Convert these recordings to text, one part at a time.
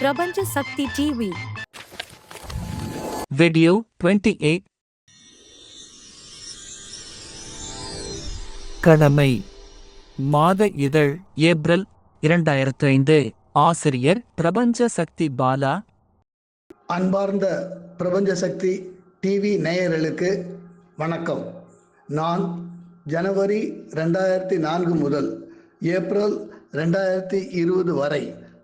பிரபஞ்ச சக்தி TV Video 28 கடமை. மாத இதழ். ஏப்ரல் இரண்டாயிரத்து ஐந்து ஆசிரியர் பிரபஞ்ச சக்தி பாலா. அன்பார்ந்த பிரபஞ்ச சக்தி டிவி நேயர்களுக்கு வணக்கம். நான் ஜனவரி ரெண்டாயிரத்தி நான்கு முதல் ஏப்ரல் ரெண்டாயிரத்தி இருபது வரை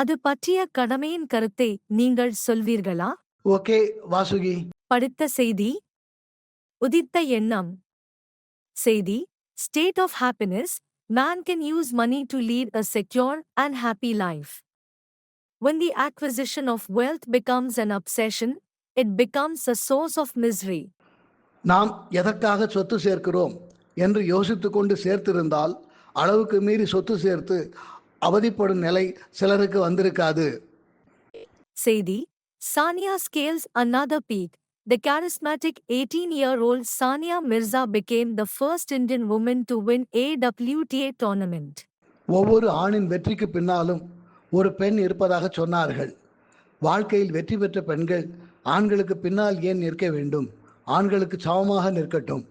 அது பற்றிய கடமையின் கருத்தை நீங்கள் சொல்வீர்களா ஓகே வாசுகி படித்த செய்தி உதித்த எண்ணம் செய்தி state of happiness man can use money to lead a secure and happy life. When the acquisition of wealth becomes an obsession, it becomes a source of misery. நாம் எதற்காக சொத்து சேர்க்கிறோம் என்று யோசித்து கொண்டு சேர்த்திருந்தால் அளவுக்கு மீறி சொத்து சேர்த்து அவதிப்படும் நிலை சிலருக்கு வந்திருக்காது Sadie, Sania scales another peak. The charismatic 18 year old Sania Mirza became the first Indian woman to win a WTA tournament. ஒவ்வொரு ஆணின் வெற்றிக்கு பின்னாலும் ஒரு பெண் இருப்பதாக சொன்னார்கள் வாழ்க்கையில் வெற்றி பெற்ற பெண்கள் ஆண்களுக்கு பின்னால் ஏன் நிற்க வேண்டும் ஆண்களுக்கு சமமாக நிற்கட்டும்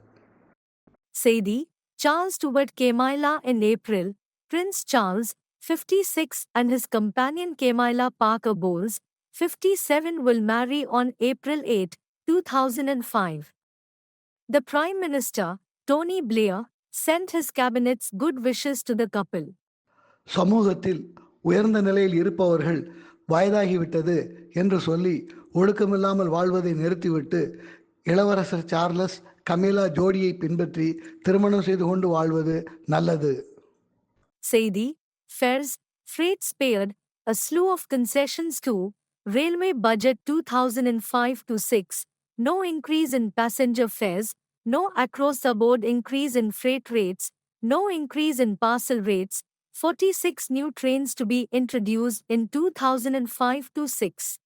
Sadie, Charles Stewart Camilla in April, Prince Charles, 56, and his companion Camilla Parker Bowles, 57, will marry on April 8, 2005. The Prime Minister, Tony Blair, sent his cabinet's good wishes to the couple. சமூகத்தில் உயர்ந்த நிலையில் இருப்பவர்கள் வயதாகிவிட்டது என்று சொல்லி ஒழுக்கமில்லாமல் வாழ்வதை நிறுத்திவிட்டு இளவரசர் Charles கமீலா ஜோடியை பின்பற்றி திருமணம் செய்து கொண்டு வாழ்வது நல்லது Sadie, fares, freight spared, a slew of concessions too, railway budget 2005 to 6, no increase in passenger fares, no across the board increase in freight rates, no increase in parcel rates, 46 new trains to be introduced in 2005 to 6.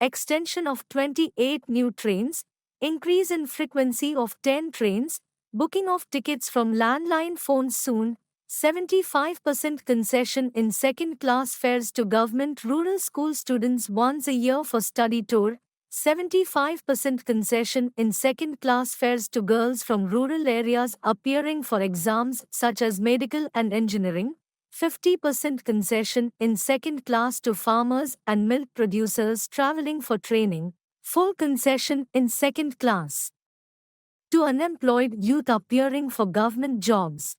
Extension of 28 new trains, increase in frequency of 10 trains, booking of tickets from landline phones soon, 75% concession in second class fares to government rural school students once a year for study tour, 75% concession in second class fares to girls from rural areas appearing for exams such as medical and engineering, 50% concession in second class to farmers and milk producers traveling for training, full concession in second class. To unemployed youth appearing for government jobs.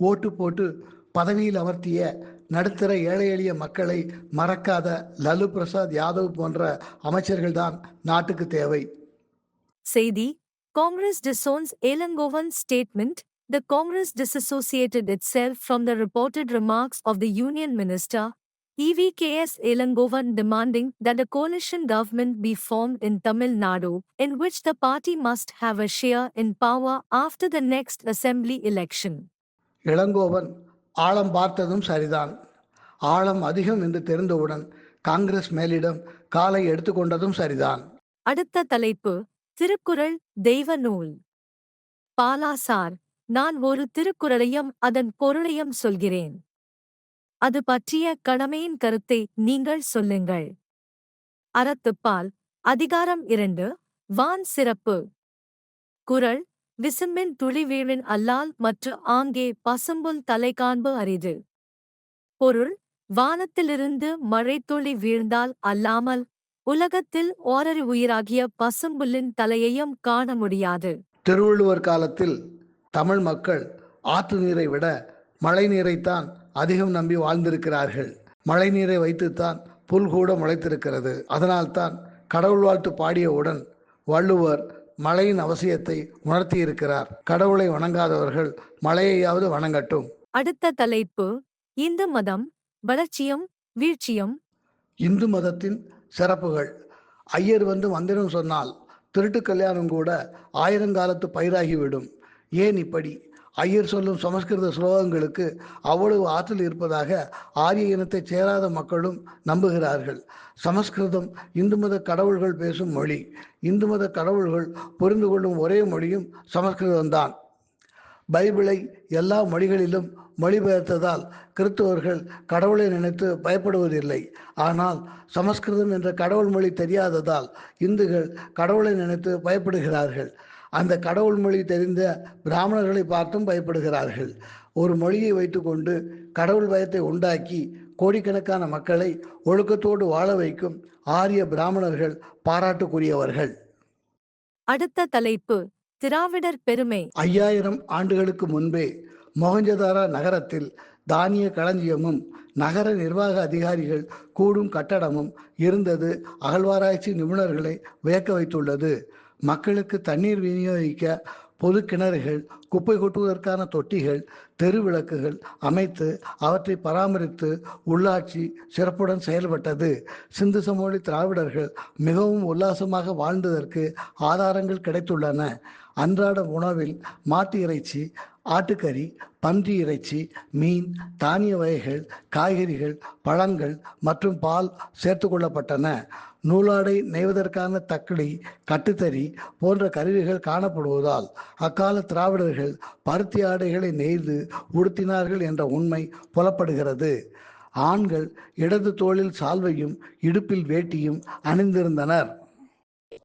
ஓட்டு போட்டு பதவியில் அமர்த்திய நடுத்தர ஏழை எளிய மக்களை மறக்காத லலு பிரசாத் யாதவ் போன்ற அமைச்சர்கள்தான் நாட்டுக்கு தேவை Saidi, Congress disowns Elangovan's statement. The Congress disassociated itself from the reported remarks of the Union Minister, E EVKS Elangovan demanding that a coalition government be formed in Tamil Nadu, in which the party must have a share in power after the next assembly election. Elangovan ஆழம் பார்த்ததும் சரிதான். ஆழம் அதிகம் என்று தெரிந்தவுடன் காங்கிரஸ் மேலிடம் காலை எடுத்துக்கொண்டதும் சரிதான். அடுத்த தலைப்பு திருக்குறள் தெய்வ நூல். பாலாசார் நான் ஒரு திருக்குறளையும் அதன் பொருளையும் சொல்கிறேன். அது பற்றிய கடமையின் கருத்தை நீங்கள் சொல்லுங்கள். அறத்துப்பால் அதிகாரம் இரண்டு வான் சிறப்பு. குரல் விசும்பின் துளிவீழின் அல்லால் மற்ற ஆங்கே பசும்புல் தலை காண்பு அரிது. பொருள் வானத்திலிருந்து மழைத்துளி வீழ்ந்தால் அல்லாமல் உலகத்தில் ஓரறி உயிராகிய பசும்புல்லின் தலையையும் காண முடியாது. திருவள்ளுவர் காலத்தில் தமிழ் மக்கள் ஆற்று நீரை விட மழை நீரைத்தான் அதிகம் நம்பி வாழ்ந்திருக்கிறார்கள். மழை நீரை வைத்துத்தான் புல் கூட முளைத்திருக்கிறது. அதனால்தான் கடவுள் வாழ்த்து பாடியவுடன் வள்ளுவர் மழையின் அவசியத்தை உணர்த்தியிருக்கிறார். கடவுளை வணங்காதவர்கள் மழையையாவது வணங்கட்டும். அடுத்த தலைப்பு இந்து மதம் வளர்ச்சியும் வீழ்ச்சியும். இந்து மதத்தின் சிறப்புகள். ஐயர் வந்து மந்திரம் சொன்னால் திருட்டு கல்யாணம் கூட ஆயிரங்காலத்து பயிராகிவிடும். ஏன் இப்படி? ஐயர் சொல்லும் சமஸ்கிருத ஸ்லோகங்களுக்கு அவ்வளவு ஆற்றல் இருப்பதாக ஆரிய இனத்தைச் சேராத மக்களும் நம்புகிறார்கள். சமஸ்கிருதம் இந்து மத கடவுள்கள் பேசும் மொழி. இந்து மத கடவுள்கள் புரிந்து கொள்ளும் ஒரே மொழியும் சமஸ்கிருதம்தான். பைபிளை எல்லா மொழிகளிலும் மொழிபெயர்த்ததால் கிறிஸ்தவர்கள் கடவுளை நினைத்து பயப்படுவதில்லை. ஆனால் சமஸ்கிருதம் என்ற கடவுள் மொழி தெரியாததால் இந்துக்கள் கடவுளை நினைத்து பயப்படுகிறார்கள். அந்த கடவுள் மொழி தெரிந்த பிராமணர்களை பார்த்தும் பயப்படுகிறார்கள். ஒரு மொழியை வைத்துக்கொண்டு கடவுள் பயத்தை உண்டாக்கி கோடிக்கணக்கான மக்களை ஒழுக்கத்தோடு வாழ வைக்கும் ஆரிய பிராமணர்கள் பாராட்டுக்குரியவர்கள். அடுத்த தலைப்பு திராவிடர் பெருமை. ஐயாயிரம் ஆண்டுகளுக்கு முன்பே மொஹஞ்சதாரா நகரத்தில் தானிய களஞ்சியமும் நகர நிர்வாக அதிகாரிகள் கூடும் கட்டடமும் இருந்தது அகழ்வாராய்ச்சி நிபுணர்களை வியக்க வைத்துள்ளது. மக்களுக்கு தண்ணீர் விநியோகிக்க பொது கிணறுகள் குப்பை கொட்டுவதற்கான தொட்டிகள் தெரு விளக்குகள் அமைத்து அவற்றை பராமரித்து உள்ளாட்சி சிறப்புடன் செயல்பட்டது. சிந்து சமவெளி திராவிடர்கள் மிகவும் உல்லாசமாக வாழ்ந்ததற்கு ஆதாரங்கள் கிடைத்துள்ளன. அன்றாட உணவில் மாட்டு இறைச்சி ஆட்டுக்கறி பன்றி இறைச்சி மீன் தானிய வகைகள் காய்கறிகள் பழங்கள் மற்றும் பால் சேர்த்து கொள்ளப்பட்டன. நூலாடை நெய்வதற்கான தக்களி கட்டுத்தறி போன்ற கருவிகள் காணப்படுவதால் அக்கால திராவிடர்கள் பருத்தி ஆடைகளை நெய்து உடுத்தினார்கள் என்ற உண்மை புலப்படுகிறது. ஆண்கள் இடது தோளில் சால்வையும் இடுப்பில் வேட்டியும் அணிந்திருந்தனர்.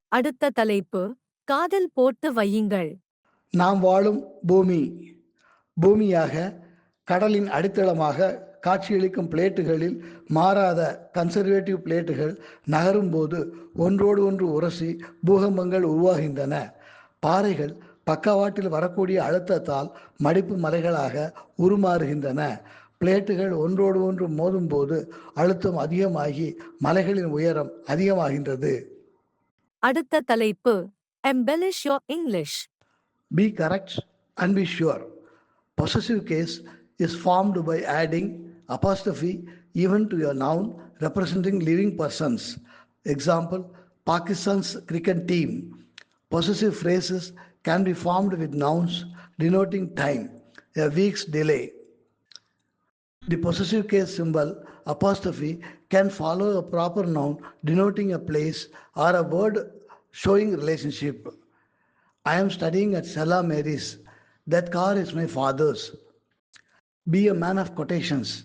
அடுத்த தலைப்பு காதல் போட்டு வையுங்கள். நாம் வாழும் பூமி. பூமியாக கடலின் அடித்தளமாக காட்சியளிக்கும் பிளேட்டுகளில் மாறாத கன்சர்வேட்டிவ் பிளேட்டுகள் நகரும் போது ஒன்றோடு ஒன்று உரசி பூகம்பங்கள் உருவாகின்றன. பாறைகள் பக்கவாட்டில் வரக்கூடிய அழுத்தத்தால் மடிப்பு மலைகளாக உருமாறுகின்றன. பிளேட்டுகள் ஒன்றோடு ஒன்று மோதும்போது அழுத்தம் அதிகமாகி மலைகளின் உயரம் அதிகமாகின்றது. அடுத்த தலைப்பு embellish your English. Be correct and be sure. Possessive case is formed by adding apostrophe even to a noun representing living persons. Example Pakistan's cricket team. Possessive phrases can be formed with nouns denoting time, a week's delay. The possessive case symbol apostrophe can follow a proper noun denoting a place or a word showing relationship. I am studying at Stella Mary's. That car is my father's. Be a man of quotations.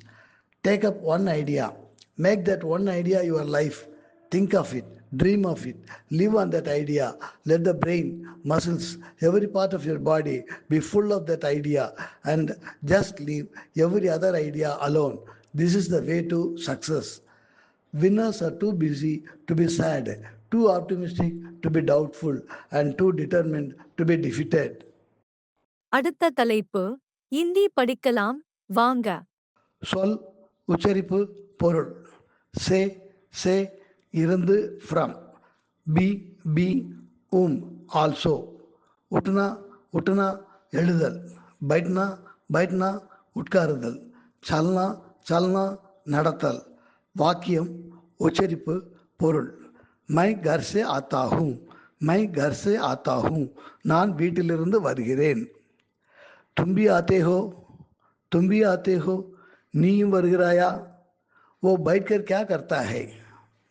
Take up one idea. Make that one idea your life. Think of it. Dream of it. Live on that idea. Let the brain, muscles, every part of your body be full of that idea and just leave every other idea alone. This is the way to success. Winners are too busy to be sad, too optimistic to be doubtful, and too determined to be defeated. அடுத்த தலைப்பு இந்தி படிக்கலாம் வாங்க. சொல் உச்சரிப்பு பொருள். சே சே இருந்து ஃப்ரம். பி பி உம் ஆல்சோ. உட்னா உட்னா எழுதல். பைட்னா பைட்னா உட்காருதல். சல்னா சல்னா நடத்தல். வாக்கியம் உச்சரிப்பு பொருள். மை கர்சே ஆத்தாகும். மை கர்சே ஆத்தாகும். நான் வீட்டிலிருந்து வருகிறேன். தும்பி ஆத்தே ஹோ தும்பி ஆத்தே ஹோ நீயும் வருகிறாயா वो बैठकर क्या करता है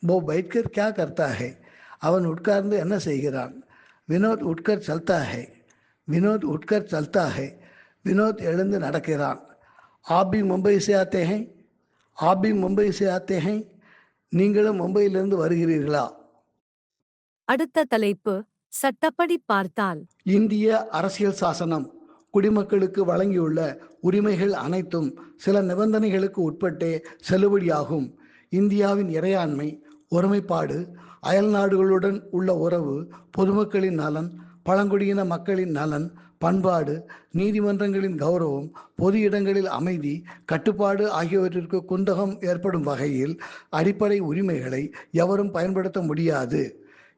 वो बैठकर क्या करता है அவன் உட்கார்ந்து என்ன செய்கிறான் வினோத் உட்கர் சல்தா है வினோத் உட்கர் சல்தா है வினோத் எழுந்து நடக்கிறான் आप भी मुंबई से आते हैं आप भी मुंबई से आते हैं நீங்களும் மும்பையிலிருந்து வருகிறீர்களா அடுத்த தலைப்பு சட்டப்படி பார்த்தால் இந்திய அரசியல் சாசனம் குடிமக்களுக்கு வழங்கியுள்ள உரிமைகள் அனைத்தும் சில நிபந்தனைகளுக்கு உட்பட்டே செல்லுபடியாகும். இந்தியாவின் இறையாண்மை ஒருமைப்பாடு அயல் நாடுகளுடன் உள்ள உறவு பொதுமக்களின் நலன் பழங்குடியின மக்களின் நலன் பண்பாடு நீதிமன்றங்களின் கௌரவம் பொது இடங்களில் அமைதி கட்டுப்பாடு ஆகியவற்றிற்கு குந்தகம் ஏற்படும் வகையில் அடிப்படை உரிமைகளை எவரும் பயன்படுத்த முடியாது.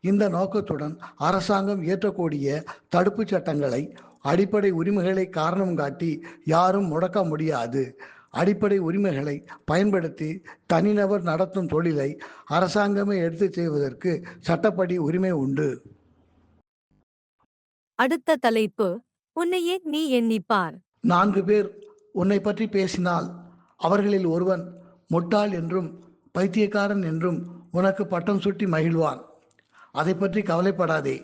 இந்த நோக்கத்துடன் அரசாங்கம் இயற்றக்கூடிய தடுப்புச் சட்டங்களை அடிப்படை உரிமைகளை காரணம் காட்டி யாரும் முடக்க முடியாது. அடிப்படை உரிமைகளை பயன்படுத்தி தனிநபர் நடத்தும் தொழிலை அரசாங்கமே எடுத்துச் செய்வதற்கு சட்டப்படி உரிமை உண்டு. அடுத்த தலைப்பு உன்னையே நீ எண்ணிப்பார். நான்கு பேர் உன்னை பற்றி பேசினால் அவர்களில் ஒருவன் முட்டாள் என்றும் பைத்தியக்காரன் என்றும் உனக்கு பட்டம் சுட்டி மகிழ்வான். அதை பற்றி கவலைப்படாதே.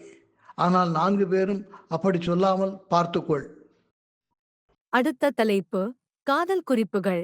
ஆனால் நான்கு பேரும் அப்படி சொல்லாமல் பார்த்துக்கொள். அடுத்த தலைப்பு காதல் குறிப்புகள்.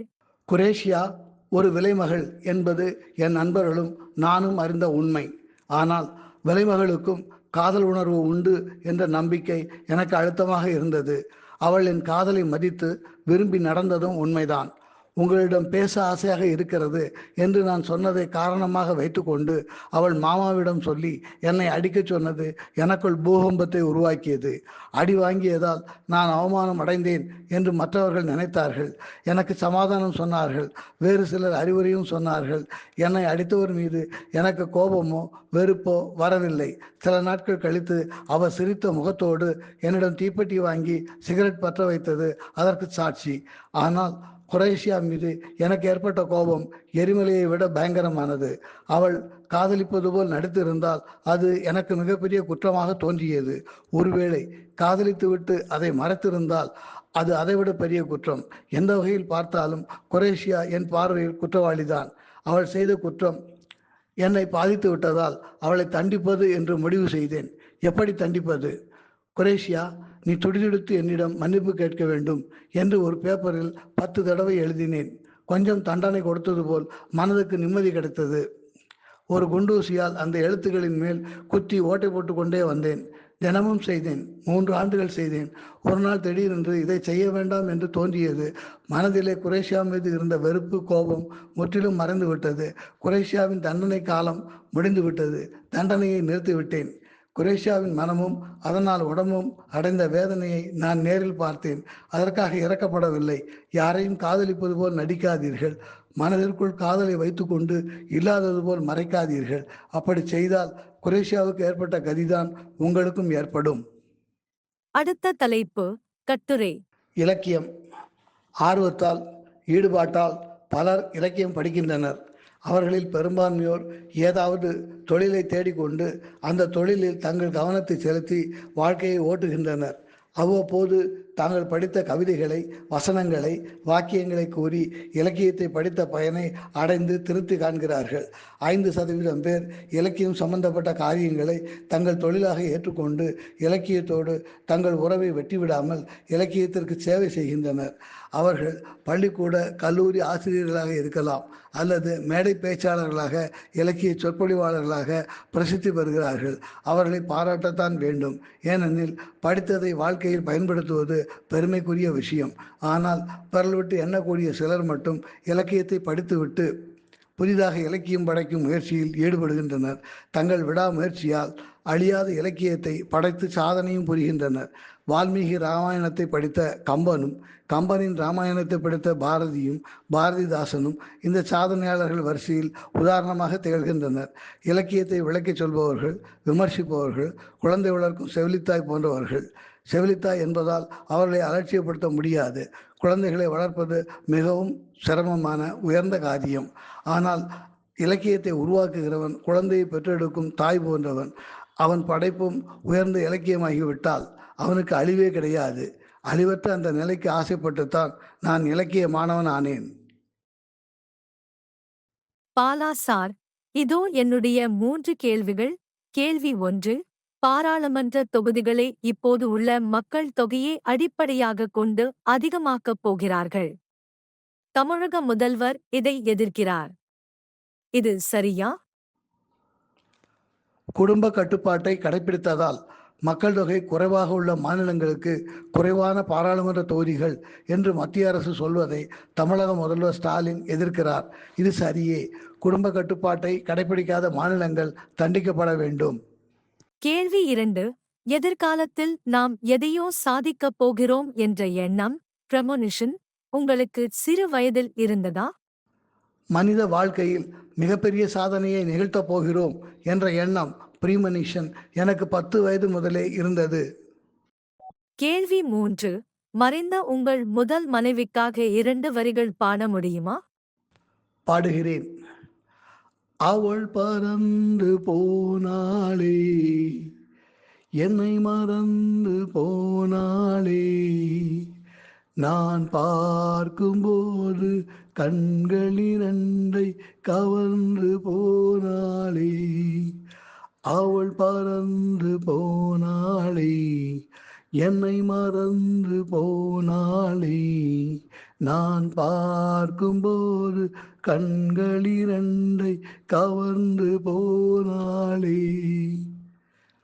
குரேஷியா ஒரு விலைமகள் என்பது என் நண்பர்களும் நானும் அறிந்த உண்மை. ஆனால் விலைமகளுக்கும் காதல் உணர்வு உண்டு என்ற நம்பிக்கை எனக்கு அழுத்தமாக இருந்தது. அவள் என் காதலை மதித்து விரும்பி நடந்ததும் உண்மைதான். உங்களிடம் பேச ஆசையாக இருக்கிறது என்று நான் சொன்னதை காரணமாக வைத்துக்கொண்டு அவள் மாமாவிடம் சொல்லி என்னை அடிக்கச் சொன்னது எனக்குள் பூகம்பத்தை உருவாக்கியது. அடி வாங்கியதால் நான் அவமானம் அடைந்தேன் என்று மற்றவர்கள் நினைத்தார்கள். எனக்கு சமாதானம் சொன்னார்கள். வேறு சிலர் அறிவுரையும் சொன்னார்கள். என்னை அடித்தவர் மீது எனக்கு கோபமோ வெறுப்போ வரவில்லை. சில நாட்கள் கழித்து அவர் சிரித்த முகத்தோடு என்னிடம் தீப்பெட்டி வாங்கி சிகரெட் பற்ற வைத்தது அதற்கு சாட்சி. ஆனால் குரேஷியா மீது எனக்கு ஏற்பட்ட கோபம் எரிமலையை விட பயங்கரமானது. அவள் காதலிப்பது போல் நடித்திருந்தால் அது எனக்கு மிகப்பெரிய குற்றமாக தோன்றியது. ஒருவேளை காதலித்துவிட்டு அதை மறைத்திருந்தால் அது அதைவிட பெரிய குற்றம். எந்த வகையில் பார்த்தாலும் குரேஷியா என் பார்வையில் குற்றவாளிதான். அவள் செய்த குற்றம் என்னை பாதித்து விட்டதால் அவளை தண்டிப்பது என்று முடிவு செய்தேன். எப்படி தண்டிப்பது? குரேஷியா நீ துடிதுடித்து என்னிடம் மன்னிப்பு கேட்க வேண்டும் என்று ஒரு பேப்பரில் பத்து தடவை எழுதினேன். கொஞ்சம் தண்டனை கொடுத்தது போல் மனதுக்கு நிம்மதி கிடைத்தது. ஒரு குண்டூசியால் அந்த எழுத்துக்களின் மேல் குத்தி ஓட்டை போட்டு கொண்டே வந்தேன். தினமும் செய்தேன். மூன்று ஆண்டுகள் செய்தேன். ஒரு நாள் திடீரென்று இதை செய்ய வேண்டாம் என்று தோன்றியது. மனதிலே குரேஷியா மீது இருந்த வெறுப்பு கோபம் முற்றிலும் மறைந்து விட்டது குரேஷியாவின் தண்டனை காலம் முடிந்து விட்டது தண்டனையை நிறுத்திவிட்டேன். குரேஷியாவின் மனமும் அதனால் உடம்பும் அடைந்த வேதனையை நான் நேரில் பார்த்தேன். அதற்காக இறக்கப்படவில்லை. யாரையும் காதலிப்பது போல் நடிக்காதீர்கள். மனதிற்குள் காதலை வைத்துக்கொண்டு இல்லாதது போல் மறைக்காதீர்கள். அப்படி செய்தால் குரேஷியாவுக்கு ஏற்பட்ட கதிதான் உங்களுக்கும் ஏற்படும். அடுத்த தலைப்பு கட்டுரை. இலக்கியம். ஆர்வத்தால் ஈடுபாட்டால் பலர் இலக்கியம் படிக்கின்றனர். அவர்களில் பெரும்பான்மையோர் ஏதாவது தொழிலை தேடிக்கொண்டு அந்த தொழிலில் தங்கள் கவனத்தை செலுத்தி வாழ்க்கையை ஓட்டுகின்றனர். அவ்வப்போது தாங்கள் படித்த கவிதைகளை வசனங்களை வாக்கியங்களை கூறி இலக்கியத்தை படித்த பயனை அடைந்து திருப்தி காண்கிறார்கள். ஐந்து சதவீதம் பேர் இலக்கியம் சம்பந்தப்பட்ட காரியங்களை தங்கள் தொழிலாக ஏற்றுக்கொண்டு இலக்கியத்தோடு தங்கள் உறவை வெட்டிவிடாமல் இலக்கியத்திற்கு சேவை செய்கின்றனர். அவர்கள் பள்ளிக்கூட கல்லூரி ஆசிரியர்களாக இருக்கலாம் அல்லது மேடை பேச்சாளர்களாக இலக்கிய சொற்பொழிவாளர்களாக பிரசித்தி பெறுகிறார்கள். அவர்களை பாராட்டத்தான் வேண்டும். ஏனெனில் படித்ததை வாழ்க்கையில் பயன்படுத்துவது பெருமைக்குரிய விஷயம். ஆனால் பரல் விட்டு எண்ணக்கூடிய சிலர் மட்டும் இலக்கியத்தை படித்துவிட்டு புதிதாக இலக்கியம் படைக்கும் முயற்சியில் ஈடுபடுகின்றனர். தங்கள் விடாமுயற்சியால் அழியாத இலக்கியத்தை படைத்து சாதனையும் புரிகின்றனர். வால்மீகி ராமாயணத்தை படித்த கம்பனும் கம்பனின் ராமாயணத்தை படித்த பாரதியும் பாரதிதாசனும் இந்த சாதனையாளர்கள் வரிசையில் உதாரணமாக திகழ்கின்றனர். இலக்கியத்தை விளக்கிச் சொல்பவர்கள் விமர்சிப்பவர்கள் குழந்தை வளர்க்கும் செவிலித்தாய் போன்றவர்கள். செவிலித்தாய் என்பதால் அவர்களை அலட்சியப்படுத்த முடியாது. குழந்தைகளை வளர்ப்பது மிகவும் சிரமமான உயர்ந்த காரியம். ஆனால் இலக்கியத்தை உருவாக்குகிறவன் குழந்தையை பெற்றெடுக்கும் தாய் போன்றவன் அவன் படைப்பும் உயர்ந்த இலக்கியமாகிவிட்டால் அவனுக்கு அழிவே கிடையாது. அழிவற்ற அந்த நிலைக்கு ஆசைப்பட்டுத்தான் நான் இலக்கிய மாணவன் ஆனேன். பாலா சார் இதோ என்னுடைய மூன்று கேள்விகள். கேள்வி ஒன்று பாராளுமன்ற தொகுதிகளை இப்போது உள்ள மக்கள் தொகையை அடிப்படையாக கொண்டு அதிகமாக்கப் போகிறார்கள். தமிழக முதல்வர் இதை எதிர்க்கிறார். இது சரியா? குடும்ப கட்டுப்பாட்டை கடைபிடித்ததால் மக்கள் தொகை குறைவாக உள்ள மாநிலங்களுக்கு குறைவான பாராளுமன்ற தொகுதிகள் என்று மத்திய அரசு சொல்வதை தமிழக முதல்வர் ஸ்டாலின் எதிர்க்கிறார். இது சரியே. குடும்ப கட்டுப்பாட்டை கடைபிடிக்காத மாநிலங்கள் தண்டிக்கப்பட வேண்டும். கேள்வி இரண்டு எதிர்காலத்தில் நாம் எதையோ சாதிக்கப் போகிறோம் என்ற எண்ணம் பிரமோனிஷன் உங்களுக்கு சிறு வயதில் இருந்ததா? மனித வாழ்க்கையில் மிகப்பெரிய சாதனையை நிகழ்த்தப் போகிறோம் என்ற எண்ணம் ப்ரீமனிஷன் எனக்கு பத்து வயது முதலே இருந்தது. கேள்வி மூன்று மறைந்த உங்கள் முதல் மனைவிக்காக இரண்டு வரிகள் பாட முடியுமா? பாடுகிறேன். அவள் பறந்து போனாளே. என்னை மறந்து போனாளே. நான் பார்க்கும்போது கண்களிரண்டை கவர்ந்து போனாளே. அவள் பறந்து போனாளே. என்னை மறந்து போனாளே. நான் பார்க்கும்போது கண்களிரண்டை கவர்ந்து போனாளே.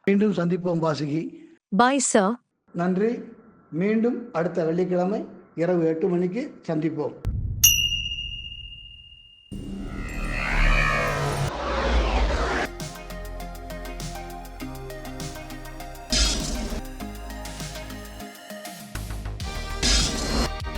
மீண்டும் சந்திப்போம் வாசுகி. பாய் சார் நன்றி. மீண்டும் அடுத்த வெள்ளிக்கிழமை இரவு எட்டு மணிக்கு சந்திப்போம்.